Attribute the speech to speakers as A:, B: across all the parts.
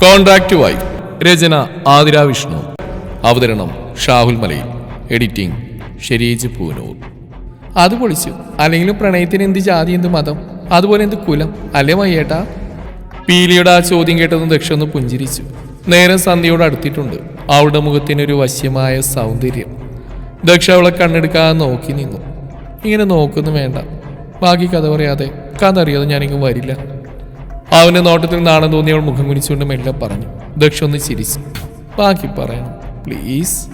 A: Contract wife രചന ആതിര വിഷ്ണു. അവതരണം Shahul Malayil. Editing Shereej Poonur. അത് പൊളിച്ചു. അല്ലെങ്കിലും പ്രണയത്തിന് എന്ത് ജാതി എന്ത് മതം? അതുപോലെ എന്ത് കുലം? അല്ലേ മയ്യേട്ടാ? പീലിയുടെ ആ ചോദ്യം കേട്ടതും ദക്ഷ ഒന്ന് പുഞ്ചിരിച്ചു. നേരെ സന്ധ്യയോട് അടുത്തിട്ടുണ്ട്. അവളുടെ മുഖത്തിനൊരു വശ്യമായ സൗന്ദര്യം. ദക്ഷ അവളെ കണ്ണെടുക്കാതെ നോക്കി നിന്നു. ഇങ്ങനെ നോക്കുന്നു വേണ്ട. ബാക്കി കഥ പറയാതെ. കഥ അറിയാതെ ഞാനിങ്ങ് വരില്ല. അവന്റെ നോട്ടത്തിൽ നാണം തോന്നി അവൾ മുഖം കുനിച്ചുകൊണ്ട് മെല്ലെ പറഞ്ഞു ദക്ഷ ഒന്ന് ചിരിച്ചു ബാക്കി പറയണം പ്ലീസ്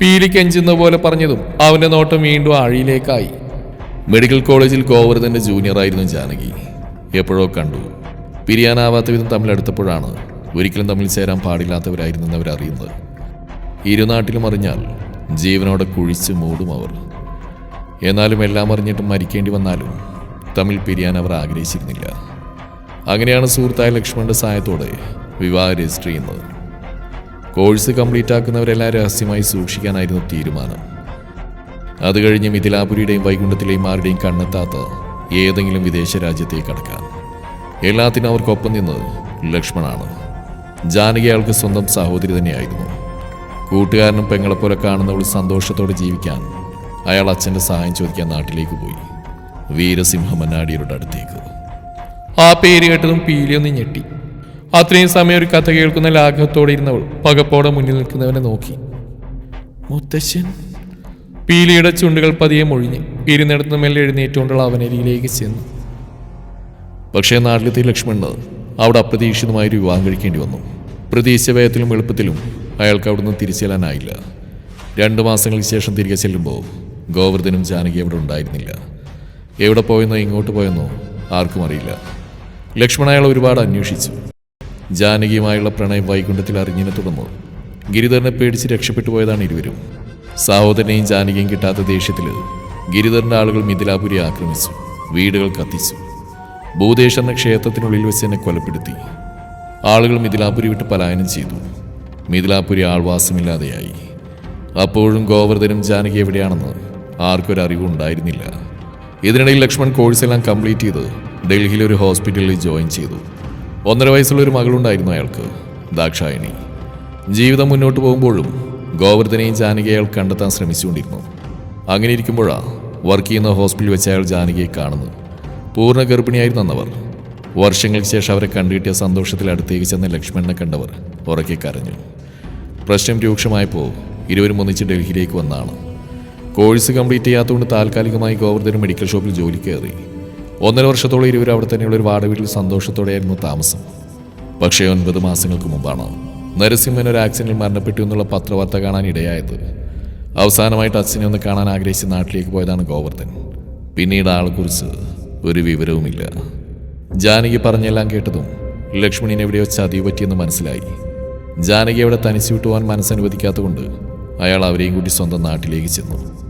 A: പീലിക്കഞ്ചുന്ന പോലെ പറഞ്ഞതും അവന്റെ നോട്ടം വീണ്ടും ആഴിയിലേക്കായി. മെഡിക്കൽ കോളേജിൽ ഗോവർദ്ധന്റെ ജൂനിയറായിരുന്നു ജാനകി. എപ്പോഴോ കണ്ടു. പിരിയാനാവാത്ത വിധം തമ്മിൽ അടുത്തപ്പോഴാണ് ഒരിക്കലും തമ്മിൽ ചേരാൻ പാടില്ലാത്തവരായിരുന്നെന്ന് അവരറിയുന്നത് ഇരുനാട്ടിലും അറിഞ്ഞാൽ ജീവനോടെ കുഴിച്ച് മൂടും അവർ. എന്നാലും എല്ലാം അറിഞ്ഞിട്ടും മരിക്കേണ്ടി വന്നാലും തമ്മിൽ പിരിയാൻ അവർ ആഗ്രഹിച്ചിരുന്നില്ല. അങ്ങനെയാണ് സുഹൃത്തായ ലക്ഷ്മണന്റെ സഹായത്തോടെ വിവാഹ രജിസ്റ്റർ ചെയ്യുന്നത്. കോഴ്സ് കംപ്ലീറ്റ് ആക്കുന്നവരെല്ലാം രഹസ്യമായി സൂക്ഷിക്കാനായിരുന്നു തീരുമാനം. അത് കഴിഞ്ഞ് മിഥിലാപുരിയുടെയും വൈകുണ്ഠത്തിലെയും ആരുടെയും കണ്ണെത്താത്ത ഏതെങ്കിലും വിദേശ രാജ്യത്തേക്ക് അടക്കാം എല്ലാത്തിനും അവർക്കൊപ്പം നിന്നത് ലക്ഷ്മണാണ്. ജാനകി അയാൾക്ക് സ്വന്തം സഹോദരി തന്നെയായിരുന്നു. കൂട്ടുകാരനും പെങ്ങളെപ്പോലെ കാണുന്നവൾ സന്തോഷത്തോടെ ജീവിക്കാൻ അയാൾ അച്ഛന്റെ സഹായം ചോദിക്കാൻ നാട്ടിലേക്ക് പോയി. വീരസിംഹ മന്നാടിയരുടെ അടുത്തേക്ക്. ആ പേര് കേട്ടതും പീലിയൊന്ന് ഞെട്ടി. അത്രയും സമയം ഒരു കഥ കേൾക്കുന്ന ലാഘവത്തോടെ ഇരുന്നവൾ പകപ്പോടെ മുന്നിൽ നിൽക്കുന്നവനെ നോക്കി. മുത്തശ്ശൻ. പീലിയുടെ ചുണ്ടുകൾ പതിയെ മൊഴിഞ്ഞ് ഇരുന്നിടത്ത് മെല്ലെ എഴുന്നേറ്റുകൊണ്ടുള്ള അവനരിയിലേക്ക് ചെന്നു. പക്ഷേ നാട്ടിലെത്തി ലക്ഷ്മണന് അവിടെ അപ്രതീക്ഷിതമായ ഒരു വിവാഹം കഴിക്കേണ്ടി വന്നു. പ്രതീക്ഷിച്ച വേഗത്തിലും എളുപ്പത്തിലും അയാൾക്ക് അവിടുന്ന് തിരിച്ചു ചെല്ലാനായില്ല രണ്ടു മാസങ്ങൾക്ക് ശേഷം തിരികെ ചെല്ലുമ്പോൾ ഗോവർദ്ധനും ജാനകി അവിടെ ഉണ്ടായിരുന്നില്ല. എവിടെ പോയെന്നോ ഇങ്ങോട്ട് പോയെന്നോ ആർക്കും അറിയില്ല. ലക്ഷ്മണ അയാൾ ഒരുപാട് അന്വേഷിച്ചു. ജാനകിയുമായുള്ള പ്രണയം വൈകുണ്ഠത്തിൽ അറിഞ്ഞതിനെ തുടർന്നു. ഗിരിധരനെ പേടിച്ച് രക്ഷപ്പെട്ടു പോയതാണ് ഇരുവരും. സഹോദരനെയും ജാനകിയും കിട്ടാത്ത ദേഷ്യത്തിൽ ഗിരിധരന്റെ ആളുകൾ മിഥിലാപുരി ആക്രമിച്ചു വീടുകൾ കത്തിച്ചു. എന്ന ക്ഷേത്രത്തിനുള്ളിൽ വെച്ച് എന്നെ കൊലപ്പെടുത്തി. ആളുകൾ മിഥിലാപുരി വിട്ട് പലായനം ചെയ്തു. മിഥിലാപുരി ആൾവാസമില്ലാതെയായി. അപ്പോഴും ഗോവർദ്ധനും ജാനകി എവിടെയാണെന്ന് ആർക്കൊരറിവും ഉണ്ടായിരുന്നില്ല. ഇതിനിടയിൽ ലക്ഷ്മൺ കോഴ്സ് എല്ലാം കംപ്ലീറ്റ് ചെയ്ത് ഡൽഹിയിലെ ഒരു ഹോസ്പിറ്റലിൽ ജോയിൻ ചെയ്തു. ഒന്നര വയസ്സുള്ള ഒരു മകളുണ്ടായിരുന്നു അയാൾക്ക് ദാക്ഷായണി. ജീവിതം മുന്നോട്ട് പോകുമ്പോഴും ഗോവർദ്ധനെയും ജാനകി അയാൾ കണ്ടെത്താൻ ശ്രമിച്ചുകൊണ്ടിരുന്നു. അങ്ങനെ ഇരിക്കുമ്പോഴാണ് വർക്ക് ചെയ്യുന്ന ഹോസ്പിറ്റലിൽ വെച്ച് അയാൾ ജാനകിയെ കാണുന്നത്. പൂർണ ഗർഭിണിയായിരുന്നു അന്നവർ. വർഷങ്ങൾക്ക് ശേഷം അവരെ കണ്ടുകിട്ടിയ സന്തോഷത്തിൽ അടുത്തേക്ക് ചെന്ന ലക്ഷ്മണനെ കണ്ടവർ ഉറക്കെ കരഞ്ഞു. പ്രശ്നം രൂക്ഷമായപ്പോൾ ഇരുവരും ഒന്നിച്ച് ഡൽഹിയിലേക്ക് വന്നാണ്. കോഴ്സ് കംപ്ലീറ്റ് ചെയ്യാത്തതുകൊണ്ട് താൽക്കാലികമായി ഗോവർദ്ധന മെഡിക്കൽ ഷോപ്പിൽ ജോലി കയറി. ഒന്നര വർഷത്തോളം ഇരുവർ അവിടെ തന്നെയുള്ള ഒരു വാടക വീട്ടിൽ സന്തോഷത്തോടെയായിരുന്നു താമസം. പക്ഷേ ഒൻപത് മാസങ്ങൾക്ക് മുമ്പാണ് നരസിംഹൻ ഒരു ആക്സിഡന്റിൽ മരണപ്പെട്ടു എന്നുള്ള പത്രവാർത്ത കാണാൻ ഇടയായത്. അവസാനമായിട്ട് അച്ഛനെ ഒന്ന് കാണാൻ ആഗ്രഹിച്ച് നാട്ടിലേക്ക് പോയതാണ് ഗോവർദ്ധൻ. പിന്നീട് ആളെക്കുറിച്ച് ഒരു വിവരവുമില്ല. ജാനകി പറഞ്ഞെല്ലാം കേട്ടതും ലക്ഷ്മണിനെ എവിടെയോ ചതിവ് പറ്റിയെന്ന് മനസ്സിലായി. ജാനകി അവിടെ തനിച്ചു വിട്ടുപോകാൻ മനസ്സനുവദിക്കാത്തതുകൊണ്ട് അയാൾ അവരെയും കൂട്ടി സ്വന്തം നാട്ടിലേക്ക് ചെന്നു.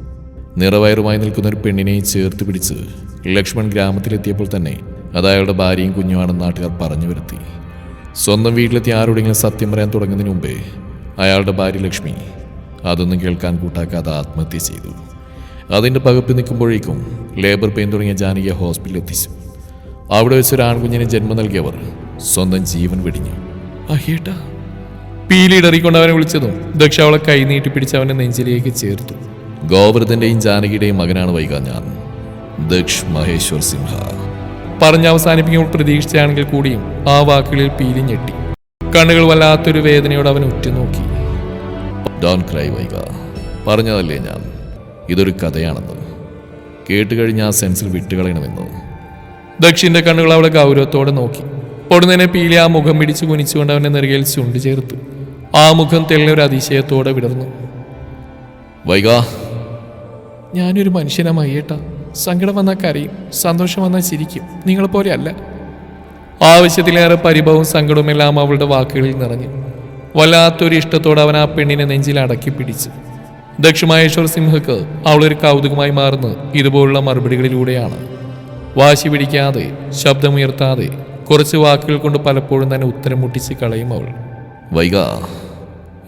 A: നിറവയറുമായി നിൽക്കുന്ന ഒരു പെണ്ണിനെ ചേർത്ത് പിടിച്ച് ലക്ഷ്മൺ ഗ്രാമത്തിലെത്തിയപ്പോൾ തന്നെ അത് അയാളുടെ ഭാര്യയും കുഞ്ഞുമാണെന്ന് നാട്ടുകാർ പറഞ്ഞു വരുത്തി. സ്വന്തം വീട്ടിലെത്തി ആരോടെങ്കിലും സത്യം പറയാൻ തുടങ്ങുന്നതിന് മുമ്പേ അയാളുടെ ഭാര്യ ലക്ഷ്മി അതൊന്നും കേൾക്കാൻ കൂട്ടാക്കാതെ ആത്മഹത്യ ചെയ്തു. അതിന്റെ പകപ്പിൽ നിൽക്കുമ്പോഴേക്കും ലേബർ പെയിൻ തുടങ്ങിയ ജാനകിയെ ഹോസ്പിറ്റലിൽ എത്തിച്ചു അവിടെ വെച്ച് ഒരു ആൺകുഞ്ഞിന് ജന്മം നൽകിയവർ സ്വന്തം ജീവൻ വെടിഞ്ഞു. അഹേട്ടാ പീലിയിടറിക്കൊണ്ട് അവനെ വിളിച്ചതും ദക്ഷ അവളെ കൈ നീട്ടി പിടിച്ച് അവനെ നെഞ്ചിലേക്ക് ചേർത്തു. ഗോവർദ്ധന്റെയും ജാനകിയുടെയും മകനാണ് വൈകാ ഞാൻ. ദക്ഷ് മഹേശ്വർ സിംഹ. പറഞ്ഞ അവസാനിപ്പിക്കുമ്പോൾ പ്രതീക്ഷിച്ചാണെങ്കിൽ കൂടിയും ആ വാക്കുകളിൽ പീലി ഞെട്ടി. കണ്ണുകൾ വല്ലാത്തൊരു വേദനയോട് അവൻ ഉറ്റുനോക്കി. ഡോൺ ക്രൈ വൈക. പറഞ്ഞതല്ലേ ഞാൻ. ഇതൊരു കഥയാണെന്ന്. കേട്ട് കഴിഞ്ഞ് ആ സെൻസിൽ വിട്ടുകളയണമെന്ന്. ദക്ഷിന്റെ കണ്ണുകൾ അവളെ ഗൗരവത്തോടെ നോക്കി. പൊടുന്നതിനെ പീലി ആ മുഖം പിടിച്ചു കുനിച്ചുകൊണ്ട് അവന്റെ നെറുകയിൽ ചുണ്ടു ചേർത്തു. ആ മുഖം തെളിഞ്ഞൊരു അതിശയത്തോടെ വിടർന്നു. വൈകാ ഞാനൊരു മനുഷ്യനാ മയ്യേട്ട. സങ്കടം വന്നാൽ കരയും സന്തോഷം വന്നാൽ ചിരിക്കും. നിങ്ങളെപ്പോലെ അല്ല. ആവശ്യത്തിലേറെ പരിഭവവും സങ്കടവും എല്ലാം അവളുടെ വാക്കുകളിൽ നിറഞ്ഞു. വല്ലാത്തൊരു ഇഷ്ടത്തോടെ അവൻ ആ പെണ്ണിനെ നെഞ്ചിൽ അടക്കി പിടിച്ചു. ദക്ഷമഹേശ്വർ സിംഹക്ക് അവളൊരു കൗതുകമായി മാറുന്നത് ഇതുപോലുള്ള മറുപടികളിലൂടെയാണ്. വാശി പിടിക്കാതെ ശബ്ദമുയർത്താതെ കുറച്ച് വാക്കുകൾ കൊണ്ട് പലപ്പോഴും തന്നെ ഉത്തരം മുട്ടിച്ച് കളയും അവൾ. വൈകാ.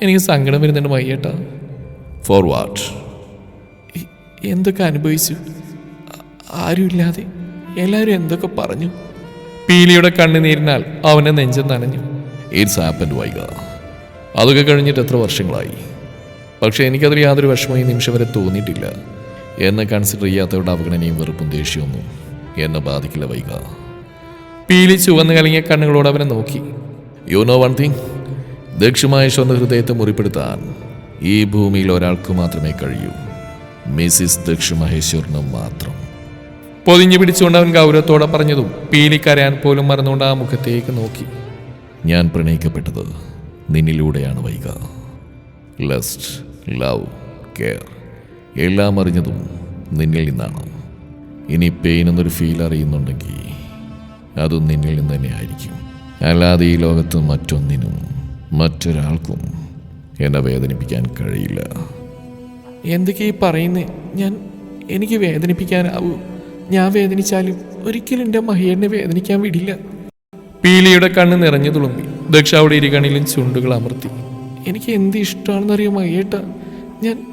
A: എനിക്ക് സങ്കടം വരുന്നുണ്ട് മയ്യേട്ട. ഫോർവാഡ് എന്തൊക്കെ അനുഭവിച്ചു? ആരുമില്ലാതെ എല്ലാവരും എന്തൊക്കെ പറഞ്ഞു? പീലിയുടെ കണ്ണുനീരിനാൽ അവനെ നെഞ്ചം നനഞ്ഞു. ഇറ്റ്സ് ആപ്പൻഡ് വൈക. അതൊക്കെ കഴിഞ്ഞിട്ട് എത്ര വർഷങ്ങളായി? പക്ഷേ എനിക്കതിൽ യാതൊരു വിഷമവും ഈ നിമിഷം വരെ തോന്നിയിട്ടില്ല. എന്നെ കൺസിഡർ ചെയ്യാത്തവരുടെ അവഗണനയും വെറുപ്പും ദേഷ്യമൊന്നും എന്നെ ബാധിക്കില്ല വൈക. പീലി ചുവന്ന് കലങ്ങിയ കണ്ണുകളോട് അവനെ നോക്കി. യു നോ വൺ തിങ് ദക്ഷമഹേശ്വറിന്റെ ഹൃദയത്തെ മുറിപ്പെടുത്താൻ ഈ ഭൂമിയിൽ ഒരാൾക്ക് മാത്രമേ കഴിയൂ. മിസ്സിസ് ദക്ഷമഹേശ്വറിന് മാത്രം. പൊതിഞ്ഞു പിടിച്ചുകൊണ്ട് അവൻ ഗൗരവത്തോടെ പറഞ്ഞതും പീലിക്കരയാൻ കരയാൻ പോലും മറന്നുകൊണ്ട് ആ മുഖത്തേക്ക് നോക്കി. ഞാൻ പ്രണയിക്കപ്പെട്ടത് നിന്നിലൂടെയാണ് വൈക. ലസ്റ്റ് ലവ് കെയർ എല്ലാം അറിഞ്ഞതും നിന്നിൽ നിന്നാണ്. ഇനി പെയിൻ എന്നൊരു ഫീൽ അറിയുന്നുണ്ടെങ്കിൽ അതും നിന്നിൽ നിന്ന് തന്നെ ആയിരിക്കും. അല്ലാതെ ഈ ലോകത്ത് മറ്റൊന്നിനും മറ്റൊരാൾക്കും എന്നെ വേദനിപ്പിക്കാൻ കഴിയില്ല.
B: എന്തൊക്കെ ഈ പറയുന്നേ? ഞാൻ എനിക്ക് വേദനിപ്പിക്കാനാവൂ ഞാൻ വേദനിച്ചാലും ഒരിക്കലും എന്റെ മഹിയനെ വേദനിക്കാൻ വിടില്ല.
A: പീലിയുടെ കണ്ണ് നിറഞ്ഞു തുളുമ്പി. ദക്ഷ അവിടെ ഇരുകണിലും ചുണ്ടുകൾ അമർത്തി.
B: എനിക്ക് എന്ത് ഇഷ്ടമാണെന്നറിയോ മഹിയേട്ട ഞാൻ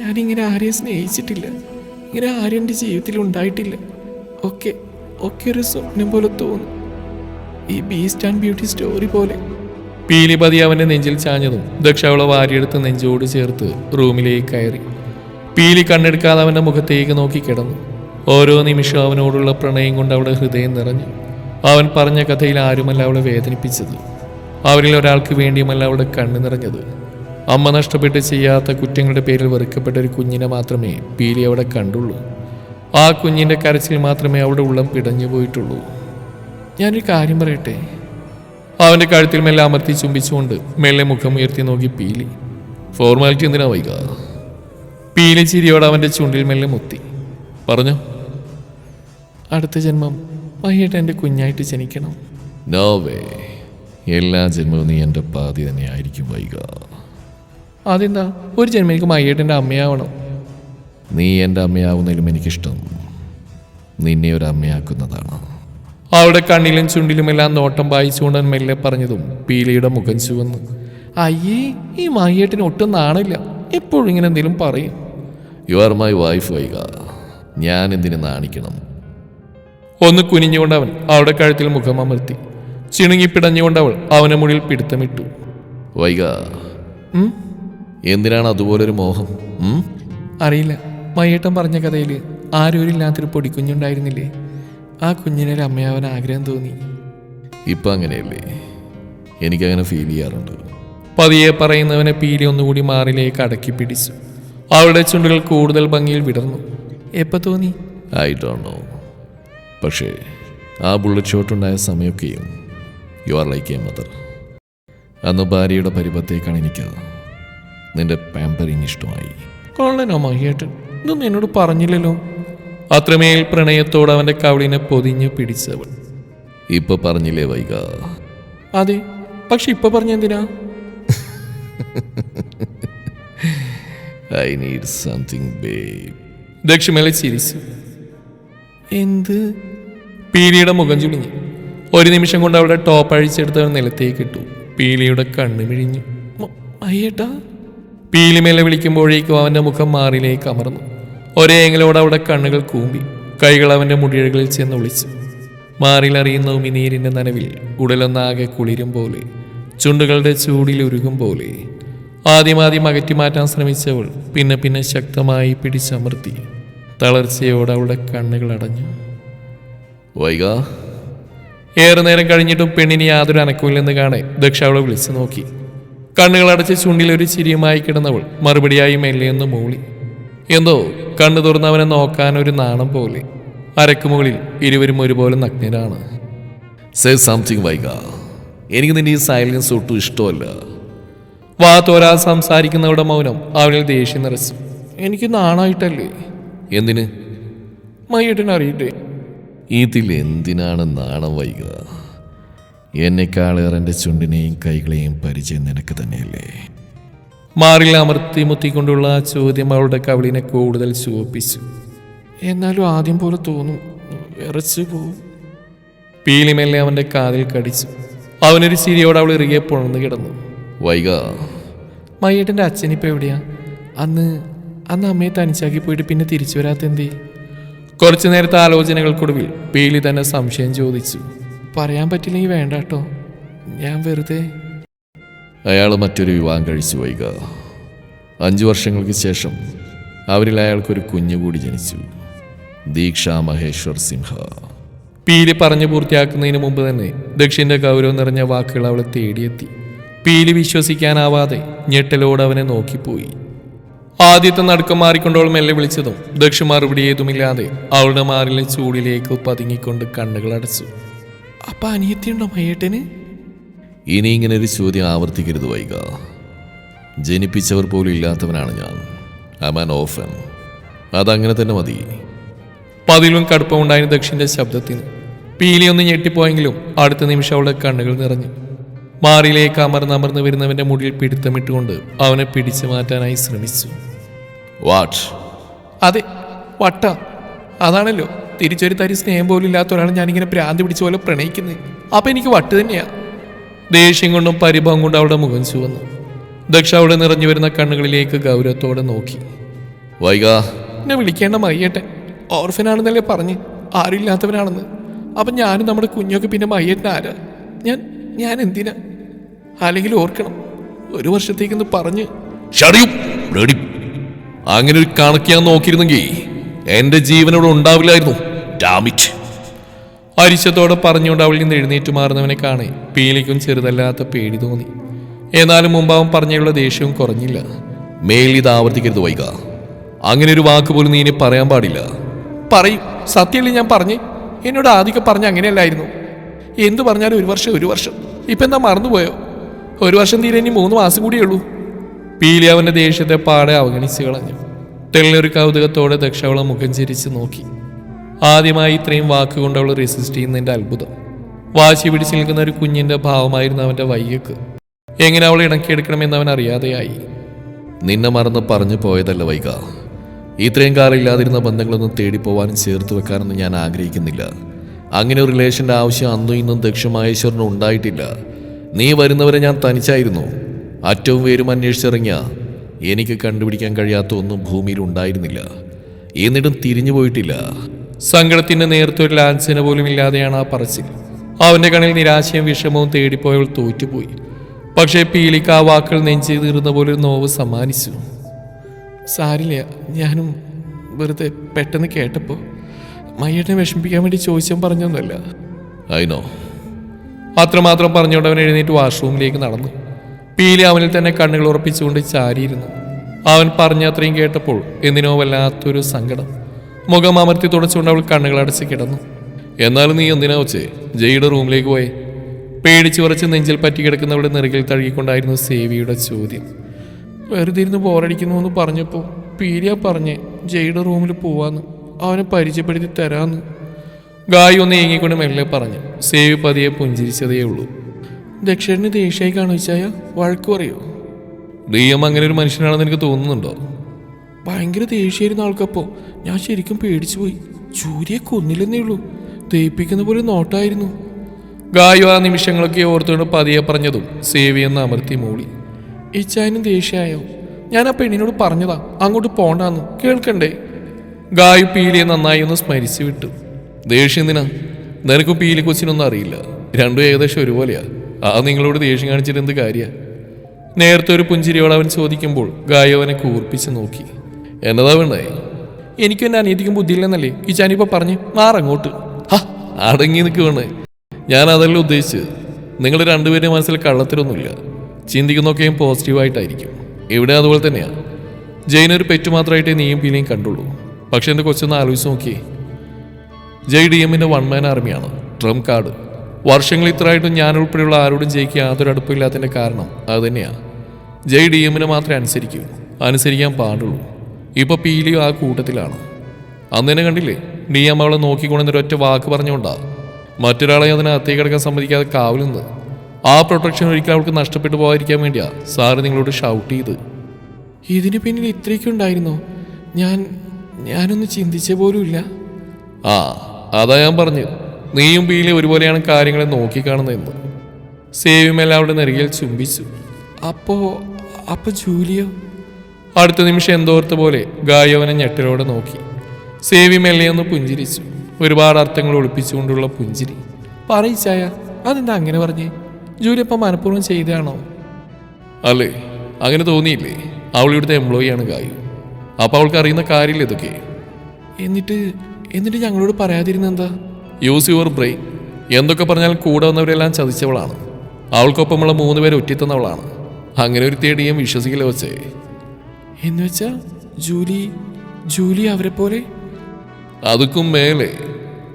B: ഞാനിങ്ങനെ ആരെയും സ്നേഹിച്ചിട്ടില്ല. ഇങ്ങനെ ആരും എന്റെ ജീവിതത്തിൽ ഉണ്ടായിട്ടില്ല. ഒക്കെ ഒക്കെ ഒരു സ്വപ്നം പോലെ തോന്നും. ഈ ബീസ്റ്റ് ആൻഡ് ബ്യൂട്ടി സ്റ്റോറി പോലെ.
A: പീലിപതി അവന്റെ നെഞ്ചിൽ ചാഞ്ഞതും ദക്ഷ അവളെ വാരിയെടുത്ത് നെഞ്ചോട് ചേർത്ത് റൂമിലേക്ക് കയറി. പീലി കണ്ണെടുക്കാതെ അവന്റെ മുഖത്തേക്ക് നോക്കി കിടന്നു. ഓരോ നിമിഷവും അവനോടുള്ള പ്രണയം കൊണ്ട് അവളുടെ ഹൃദയം നിറഞ്ഞു. അവൻ പറഞ്ഞ കഥയിൽ ആരുമല്ല അവളെ വേദനിപ്പിച്ചത്. അവരിൽ ഒരാൾക്ക് വേണ്ടിയുമല്ല അവളുടെ കണ്ണ് നിറഞ്ഞത്. അമ്മ നഷ്ടപ്പെട്ട് ചെയ്യാത്ത കുറ്റങ്ങളുടെ പേരിൽ വെറുക്കപ്പെട്ട ഒരു കുഞ്ഞിനെ മാത്രമേ പീലി അവിടെ കണ്ടുള്ളൂ. ആ കുഞ്ഞിന്റെ കരച്ചിൽ മാത്രമേ അവളുടെ ഉള്ളം പിടഞ്ഞു പോയിട്ടുള്ളൂ.
B: ഞാനൊരു കാര്യം പറയട്ടെ?
A: അവന്റെ കഴുത്തിൽ മെല്ലെ അമർത്തി ചുംബിച്ചുകൊണ്ട് മെല്ലെ മുഖം ഉയർത്തി നോക്കി പീലി. ഫോർമാലിറ്റി എന്തിനാ വൈക? പീലി അവന്റെ ചുണ്ടിൽ മെല്ലെ മുത്തി. പറഞ്ഞു
B: അടുത്ത ജന്മം വൈകിട്ട് എന്റെ കുഞ്ഞായിട്ട് ജനിക്കണം.
A: നോവേ എല്ലാ ജന്മവും നീ എന്റെ പാതി തന്നെ ആയിരിക്കും വൈക.
B: അതെന്താ? ഒരു ജന്മം എനിക്ക് മയ്യേട്ടന്റെ അമ്മയാവണം.
A: നീ എന്റെ അമ്മയാവുന്നതിലും എനിക്കിഷ്ടം. നിന്നെ ഒരു അമ്മയാക്കുന്നതാണ്. അവളുടെ കണ്ണിലും ചുണ്ടിലുമെല്ലാം നോട്ടം വായിച്ചുകൊണ്ട് മെല്ലെ പറഞ്ഞതും പീലിയുടെ മുഖം ചുവന്നു.
B: അയ്യേ ഈ മയ്യേട്ടിന് ഒട്ടും നാണില്ല. എപ്പോഴും ഇങ്ങനെ എന്തെങ്കിലും പറയും.
A: യു ആർ മൈ വൈഫ് വൈക. ഞാൻ എന്തിനു നാണിക്കണം?
B: ഒന്ന് കുനിഞ്ഞുകൊണ്ട് അവൻ അവളുടെ കഴുത്തിൽ മുഖം അമർത്തി. ചിണുങ്ങി പിടഞ്ഞുകൊണ്ട് അവൾ അവനെ മുടിയിൽ പിടുത്തമിട്ടു.
A: വൈക? എന്തിനാണ് അതുപോലൊരു മോഹം?
B: അറിയില്ല. മയ്യേട്ടൻ പറഞ്ഞ കഥയിൽ ആരൂരില്ലാത്തൊരു പൊടിക്കുഞ്ഞുണ്ടായിരുന്നില്ലേ ആ കുഞ്ഞിനെ അമ്മയാവൻ ആഗ്രഹം തോന്നി.
A: ഇപ്പം അങ്ങനെയല്ലേ? എനിക്കങ്ങനെ ഫീൽ ചെയ്യാറുണ്ട്.
B: പതിയെ പറയുന്നവനെ പീലി ഒന്നുകൂടി മാറിലേക്ക് അടക്കി പിടിച്ചു. അവളുടെ ചുണ്ടുകൾ കൂടുതൽ ഭംഗിയിൽ വിടർന്നു. എപ്പോ തോന്നി?
A: I don't know. പക്ഷേ ആ ബുള്ളറ്റ് ഷോട്ടുണ്ടായ സമയമൊക്കെയും you are like a mother. അന്ന് ഭാര്യയുടെ പരിപത്തേക്കാണ് എനിക്ക് നിന്റെ പാമ്പറിങ് ഇഷ്ടമായി.
B: കൊള്ളനോ മഹിയേട്ടൻ. ഇതൊന്നും എന്നോട് പറഞ്ഞില്ലല്ലോ.
A: അത്രമേൽ പ്രണയത്തോട് അവന്റെ കവളിനെ പൊതിഞ്ഞ് പിടിച്ചവൾ ഇപ്പൊ പറഞ്ഞില്ലേ വൈക
B: അതെ. പക്ഷെ ഇപ്പൊ പറഞ്ഞെന്തിനാ?
A: ഐ നീഡ് സംതിങ് ബേബ്
B: ചിരിച്ചു. എന്ത്? പീലിയുടെ മുഖം ചുളിഞ്ഞു ഒരു നിമിഷം കൊണ്ട് അവളുടെ ടോപ്പ് അഴിച്ചെടുത്ത് അവൻ നിലത്തേക്ക് ഇട്ടു. പീലിയുടെ കണ്ണ് മിഴിഞ്ഞു. പീലിമേലെ വിളിക്കുമ്പോഴേക്കും അവന്റെ മുഖം മാറിലേക്ക് അമർന്നു. ഒരേ എങ്കിലോടെ അവിടെ കണ്ണുകൾ കൂമ്പി. കൈകൾ അവന്റെ മുടിയഴകളിൽ ചെന്ന് വിളിച്ചു മാറിലറിയുന്ന ഉമിനീരിന്റെ നനവിൽ ഉടലൊന്നാകെ കുളിരും പോലെ. ചുണ്ടുകളുടെ ചൂടിൽ ഉരുകും പോലെ. ആദ്യമാദ്യം അകറ്റി മാറ്റാൻ ശ്രമിച്ചവൾ പിന്നെ പിന്നെ ശക്തമായി പിടിച്ചമർത്തി തളർച്ചയോടെ അവളുടെ കണ്ണുകൾ അടഞ്ഞു.
A: വൈക
B: ഏറെ നേരം കഴിഞ്ഞിട്ടും പെണ്ണിന് യാതൊരു അനക്കമില്ലെന്ന് കാണെ ദക്ഷ അവളെ വിളിച്ചു നോക്കി. കണ്ണുകൾ അടച്ച് ചുണ്ടിൽ ഒരു ചിരിയുമായി കിടന്നവൾ മറുപടിയായി മെല്ലെയെന്ന് മൂളി. എന്തോ കണ്ണു തുറന്നവനെ നോക്കാൻ ഒരു നാണം പോലെ. അരക്കുമുകളിൽ ഇരുവരും ഒരുപോലെ നഗ്നരാണ്.
A: സേ സംതിങ് വൈക എനിക്ക് നിന്റെ ഈ സൈലൻസ് ഒട്ടും ഇഷ്ടമല്ല.
B: വാ തോരാ സംസാരിക്കുന്നവരുടെ മൗനം അവനിൽ ദേഷ്യം നിറച്ചു. എനിക്ക് നാണായിട്ടല്ലേ?
A: എന്തിന്?
B: മയ്യേട്ടൻ അറിയട്ടെ.
A: ഇതിൽ എന്തിനാണ് നാണം വൈകുക എന്നെക്കാളേറെ എന്റെ ചുണ്ടിനെയും കൈകളെയും പരിചയം നിനക്ക് തന്നെയല്ലേ?
B: മാറിൽ അമർത്തി മുത്തിക്കൊണ്ടുള്ള ആ ചോദ്യം അവളുടെ കവിളിനെ കൂടുതൽ ചുവപ്പിച്ചു. എന്നാലും ആദ്യം പോലെ തോന്നും. വിറച്ചു പോവും. പീലിമെല്ലെ അവന്റെ കാതിൽ കടിച്ചു. അവനൊരു ചിരിയോട് അവൾ ഇറുകെ പുണർന്നു കിടന്നു.
A: വൈക.
B: മയ്യേട്ടന്റെ അച്ഛനിപ്പോൾ എവിടെയാ? അന്ന് അന്ന് അമ്മയെ തനിച്ചാക്കി പോയിട്ട് പിന്നെ തിരിച്ചു വരാത്തെന്തേ? കുറച്ചു നേരത്തെ ആലോചനകൾക്കൊടുവിൽ പീലി തന്നെ സംശയം ചോദിച്ചു. പറയാൻ പറ്റില്ലെങ്കിൽ വേണ്ട കേട്ടോ. ഞാൻ വെറുതെ
A: അയാൾ മറ്റൊരു വിവാഹം കഴിച്ചു വൈക. അഞ്ചു വർഷങ്ങൾക്ക് ശേഷം അവരിൽ അയാൾക്കൊരു കുഞ്ഞു കൂടി ജനിച്ചു. ദീക്ഷ മഹേശ്വർ സിംഹ
B: പീലി പറഞ്ഞു പൂർത്തിയാക്കുന്നതിന് മുമ്പ് തന്നെ ദക്ഷിന്റെ ഗൗരവം നിറഞ്ഞ വാക്കുകൾ അവളെ തേടിയെത്തി. പീലി വിശ്വസിക്കാനാവാതെ ഞെട്ടലോട് അവനെ നോക്കിപ്പോയി. ആദ്യത്തെ നടുക്കം മാറിക്കൊണ്ടവൾ മെല്ലെ വിളിച്ചതും ദക്ഷ മറുപടി ഏതുമില്ലാതെ അവളുടെ മാറിലെ ചൂടിലേക്ക് പതുങ്ങിക്കൊണ്ട് കണ്ണുകൾ അടച്ചു. അപ്പ അനിയത്തിയുണ്ടോ മയ്യേട്ടന്
A: ഇനി ഇങ്ങനെ ഒരു ചോദ്യം ആവർത്തിക്കരുത് വൈക ജനിപ്പിച്ചവർ പോലും ഇല്ലാത്തവനാണ് ഞാൻ. ഓഫൻ അതങ്ങനെ തന്നെ മതി.
B: പതിലും കടുപ്പമുണ്ടായിരുന്ന ദക്ഷിന്റെ ശബ്ദത്തിന് പീലി ഒന്ന് ഞെട്ടിപ്പോയെങ്കിലും അടുത്ത നിമിഷം അവളുടെ കണ്ണുകൾ നിറഞ്ഞു. മാറിയിലേക്ക് അമർന്നമർന്ന് വരുന്നവന്റെ മുടിയിൽ പിടുത്തമിട്ടുകൊണ്ട് അവനെ പിടിച്ചു മാറ്റാനായി ശ്രമിച്ചു.
A: വാട്ട്
B: അതെ വട്ട. അതാണല്ലോ തിരിച്ചൊരു തരി സ്നേഹം പോലും ഇല്ലാത്ത ഒരാൾ ഞാനിങ്ങനെ ഭ്രാന്തി പിടിച്ച പോലെ പ്രണയിക്കുന്നത് അപ്പൊ എനിക്ക് വട്ട് തന്നെയാ. ദേഷ്യം കൊണ്ടും പരിഭവം കൊണ്ടും അവളുടെ മുഖം ചുവന്നു. ദക്ഷ അവിടെ നിറഞ്ഞു വരുന്ന കണ്ണുകളിലേക്ക് ഗൗരവത്തോടെ നോക്കി.
A: വൈകാ.
B: എന്നെ വിളിക്കേണ്ട മയ്യേട്ടൻ. ഓർഫനാണെന്നല്ലേ പറഞ്ഞ്. ആരുമില്ലാത്തവനാണെന്ന്. അപ്പം ഞാനും നമ്മുടെ കുഞ്ഞൊക്കെ പിന്നെ മയ്യേട്ടൻ ആരാ ഞാൻ ഞാൻ എന്തിനാ അല്ലെങ്കിൽ ഓർക്കണം. ഒരു വർഷത്തേക്കെന്ന് പറഞ്ഞ്.
A: അങ്ങനെ ഒരു കണക്ക് ഞാൻ നോക്കിയിരുന്നെങ്കിൽ എന്റെ ജീവനോട് ഉണ്ടാവില്ലായിരുന്നു. ഡാമിറ്റ്
B: അരിശത്തോടെ പറഞ്ഞുകൊണ്ട് അവളിൽ നിന്ന് എഴുന്നേറ്റ് മാറുന്നവനെ കാണേ പീലിക്കും ചെറുതല്ലാത്ത പേടി തോന്നി. എന്നാലും മുമ്പ് പറഞ്ഞുള്ള ദേഷ്യവും കുറഞ്ഞില്ല.
A: മേൽ ഇത് ആവർത്തിക്കരുത് വൈക. അങ്ങനെ ഒരു വാക്ക് പോലും നീ ഇനി പറയാൻ പാടില്ല.
B: പറയും. സത്യമല്ലേ ഞാൻ പറഞ്ഞേ? എന്നോട് ആദ്യമൊക്കെ പറഞ്ഞ അങ്ങനെയല്ലായിരുന്നു. എന്തു പറഞ്ഞാലും ഒരു വർഷം ഒരു വർഷം. ഇപ്പം എന്താ മറന്നുപോയോ? ഒരു വർഷം തീരെ ഇനി മൂന്ന് മാസം കൂടിയേ ഉള്ളൂ. പീലി അവന്റെ ദേഷ്യത്തെ പാടെ അവഗണിച്ച് കളഞ്ഞു. തെളിഞ്ഞൊരു കൗതുകത്തോടെ ദക്ഷ അവളെ മുഖം ചിരിച്ച് നോക്കി. ആദ്യമായി ഇത്രയും വാക്കുകൊണ്ട് അവൾ റെസിസ്റ്റ് ചെയ്യുന്നതിന്റെ അത്ഭുതം. വാശി പിടിച്ച് നിൽക്കുന്ന ഒരു കുഞ്ഞിന്റെ ഭാവമായിരുന്നു അവന്റെ വയ്യക്ക്. എങ്ങനെ അവളെ ഇണക്കിയെടുക്കണമെന്ന് അവൻ അറിയാതെയായി.
A: നിന്നെ മറന്ന് പറഞ്ഞു പോയതല്ല വൈക. ഇത്രയും കാലം ഇല്ലാതിരുന്ന ബന്ധങ്ങളൊന്നും തേടിപ്പോവാനും ചേർത്ത് വെക്കാനൊന്നും ഞാൻ ആഗ്രഹിക്കുന്നില്ല. അങ്ങനെ ഒരു റിലേഷന്റെ ആവശ്യം അന്നും ഇന്നും ദക്ഷമഹേശ്വരന് ഉണ്ടായിട്ടില്ല. നീ വരുന്നവരെ ഞാൻ തനിച്ചായിരുന്നു. അറ്റവും വേരും അന്വേഷിച്ചിറങ്ങിയ എനിക്ക് കണ്ടുപിടിക്കാൻ കഴിയാത്ത ഒന്നും ഭൂമിയിൽ ഉണ്ടായിരുന്നില്ല. എന്നിട്ടും തിരിഞ്ഞു പോയിട്ടില്ല.
B: സങ്കടത്തിന്റെ നേർത്തൊരു ലാൻസിനെ പോലും ഇല്ലാതെയാണ് ആ പറച്ചിൽ. അവന്റെ കണ്ണിൽ നിരാശയും വിഷമവും തേടിപ്പോയവൾ തോറ്റുപോയി. പക്ഷേ പീലിക്ക് ആ വാക്കുകൾ നെഞ്ചി തീർന്ന പോലെ ഒരു നോവ് സമ്മാനിച്ചു. സാരില്ല ഞാനും വെറുതെ പെട്ടെന്ന് കേട്ടപ്പോൾ മയ്യേട്ടനെ വിഷമിപ്പിക്കാൻ വേണ്ടി ചോദിച്ചാൽ പറഞ്ഞൊന്നുമല്ല.
A: അതിനോ
B: അത്രമാത്രം പറഞ്ഞുകൊണ്ട് അവൻ എഴുന്നേറ്റ് വാഷ്റൂമിലേക്ക് നടന്നു. പീലി അവനിൽ തന്നെ കണ്ണുകൾ ഉറപ്പിച്ചുകൊണ്ട് ചാരിയിരുന്നു. അവൻ പറഞ്ഞ അത്രയും കേട്ടപ്പോൾ എന്തിനോ വല്ലാത്തൊരു സങ്കടം. മുഖം അമർത്തി തുടച്ചുകൊണ്ട് അവൾ കണ്ണുകൾ അടച്ച് കിടന്നു.
A: എന്നാലും നീ എന്തിനാ വെച്ചേ
B: ജയുടെ റൂമിലേക്ക് പോയി. പേടിച്ചു കുറച്ച് നെഞ്ചിൽ പറ്റി കിടക്കുന്നവളുടെ നെറുകിൽ തഴുകിക്കൊണ്ടായിരുന്നു സേവിയുടെ ചോദ്യം. വെറുതെ ഇരുന്ന് ബോറടിക്കുന്നു എന്ന് പറഞ്ഞപ്പോൾ പീരിയ പറഞ്ഞ് ജയുടെ റൂമിൽ പോവാന്ന്. അവനെ പരിചയപ്പെടുത്തി തരാന്ന്. ഗായി ഒന്ന് ഏങ്ങിക്കൊണ്ട് മെല്ലെ പറഞ്ഞു. സേവ് പതിയെ പുഞ്ചിരിച്ചതേ ഉള്ളൂ. ദക്ഷിണന് ദേഷ്യായി കാണിച്ചായ വഴക്ക് പറയോ?
A: ദൈവം അങ്ങനെ ഒരു മനുഷ്യനാണെന്ന് എനിക്ക് തോന്നുന്നുണ്ടോ?
B: ഭയങ്കര ദേഷ്യായിരുന്ന ആൾക്കപ്പോ. ഞാൻ ശരിക്കും പേടിച്ചു പോയി. ചൂര്യെ കൊന്നില്ലെന്നേ ഉള്ളൂ. തേപ്പിക്കുന്ന പോലെ നോട്ടായിരുന്നു. ഗായു ആ നിമിഷങ്ങളൊക്കെ ഓർത്തുകൊണ്ട് പതിയെ പറഞ്ഞതും സേവിയെന്ന് അമർത്തി മൂളി. ഇച്ചായനും ദേഷ്യായോ? ഞാൻ ആ പെണ്ണിനോട് പറഞ്ഞതാ. അങ്ങോട്ട് പോണ്ടാന്ന്. കേൾക്കണ്ടേ? ഗായു പീലിയെ നന്നായി ഒന്ന് സ്മരിച്ചു വിട്ടു.
A: ദേഷ്യം എന്തിനാ? നിനക്ക് പീലി കൊച്ചിനൊന്നും അറിയില്ല. രണ്ടും ഏകദേശം ഒരുപോലെയാ. ആ നിങ്ങളോട് ദേഷ്യം കാണിച്ചിട്ട് എന്ത് കാര്യ?
B: നേരത്തെ ഒരു പുഞ്ചിരിയോട് അവൻ ചോദിക്കുമ്പോൾ ഗായു അവനെ കൂർപ്പിച്ച് നോക്കി.
A: എന്നതാ വേണ്ടായി
B: എനിക്കും എന്റെ അനിയത്തിക്കും ബുദ്ധിയില്ലെന്നല്ലേ? ഈ ചാനിപ്പോ പറഞ്ഞ് മാറങ്ങോട്ട്.
A: ഹാ അടങ്ങി നിൽക്ക് വേണേ ഞാൻ അതല്ല ഉദ്ദേശിച്ചത്. നിങ്ങൾ രണ്ടുപേരും മനസ്സിൽ കള്ളത്തിലൊന്നുമില്ല. ചിന്തിക്കുന്നൊക്കെയും പോസിറ്റീവായിട്ടായിരിക്കും. ഇവിടെ അതുപോലെ തന്നെയാണ് ജയിനൊരു പെറ്റു മാത്രമായിട്ടേ നീയും പീലിയും കണ്ടുള്ളൂ. പക്ഷെ എന്റെ കൊച്ചൊന്ന് ആലോചിച്ച് നോക്കിയേ ജെ ഡി എമ്മിന്റെ വൺ മാൻ ആർമിയാണ് ട്രംപ് കാർഡ്. വർഷങ്ങൾ ഇത്രയായിട്ടും ഞാൻ ഉൾപ്പെടെയുള്ള ആരോടും ജയിക്ക് യാതൊരു അടുപ്പില്ലാത്തതിന്റെ കാരണം അത് തന്നെയാണ്. ജെ ഡി എമ്മിനെ മാത്രമേ അനുസരിക്കൂ. അനുസരിക്കാൻ പാടുള്ളൂ. ഇപ്പോൾ പീലിയും ആ കൂട്ടത്തിലാണ്. അന്ന് തന്നെ കണ്ടില്ലേ? ഡി എം അവളെ നോക്കിക്കൊണ്ടെന്ന് ഒറ്റ വാക്ക് പറഞ്ഞുകൊണ്ടാ. മറ്റൊരാളെ അതിനെ അത്തേ കിടക്കാൻ സമ്മതിക്കാതെ കാവലുന്നത് ആ പ്രൊട്ടക്ഷൻ ഒരിക്കലും അവൾക്ക് നഷ്ടപ്പെട്ടു പോകാതിരിക്കാൻ വേണ്ടിയാ സാറ് നിങ്ങളോട് ഷൗട്ട് ചെയ്ത്.
B: ഇതിന് പിന്നിൽ ഇത്രയ്ക്കും ഉണ്ടായിരുന്നോ? ഞാൻ ഞാനൊന്ന് ചിന്തിച്ച പോലും ഇല്ല.
A: ആ അതാ ഞാൻ പറഞ്ഞു. നീയും ബീലി ഒരുപോലെയാണ് കാര്യങ്ങളെ നോക്കിക്കാണുന്നതെന്ന്.
B: സേവിമെല്ലാം അവിടെ നെറുകിൽ ചുംബിച്ചു. അപ്പോ അപ്പൊ ജൂലിയോ? അടുത്ത നിമിഷം എന്തോർത്ത പോലെ ഗായവനെ ഞെട്ടലോടെ നോക്കി. സേവി മെല്ലെയൊന്ന് പുഞ്ചിരിച്ചു. ഒരുപാട് അർത്ഥങ്ങൾ ഒളിപ്പിച്ചുകൊണ്ടുള്ള പുഞ്ചിരി. പറയിച്ചായ അതെന്താ അങ്ങനെ പറഞ്ഞേ? ജൂലി അപ്പം മനഃപൂർവം ചെയ്തതാണോ?
A: അല്ലേ അങ്ങനെ തോന്നിയില്ലേ? അവൾ ഇവിടുത്തെ എംപ്ലോയി ആണ് ഗായു. അപ്പോൾ അവൾക്ക് അറിയുന്ന കാര്യമില്ല ഇതൊക്കെ.
B: എന്നിട്ട് എന്നിട്ട് ഞങ്ങളോട് പറയാതിരുന്ന എന്താ?
A: Use your brain. എന്തൊക്കെ പറഞ്ഞാൽ കൂടെ വന്നവരെല്ലാം ചതിച്ചവളാണ്. അവൾക്കൊപ്പമുള്ള മൂന്ന് പേരെ ഒറ്റിത്തന്നവളാണ് അങ്ങനെ ഒരു തേടിയും വിശ്വസിക്കില്ല വെച്ചേ
B: എന്ന് വെച്ചാ ജൂലി ജൂലി അവരെ പോലെ
A: അതുക്കും മേലെ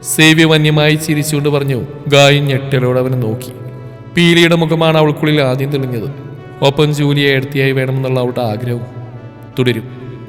A: സേവ്യ വന്യമായി ചിരിച്ചുകൊണ്ട് പറഞ്ഞു ഗായി ഞെട്ടലോട് അവനെ നോക്കി. പീലിയുടെ മുഖമാണ് അവൾക്കുള്ളിൽ ആദ്യം തെളിഞ്ഞത്. ഒപ്പം ജൂലിയെ എടുത്തിയായി വേണമെന്നുള്ള അവളുടെ ആഗ്രഹവും തുടരും.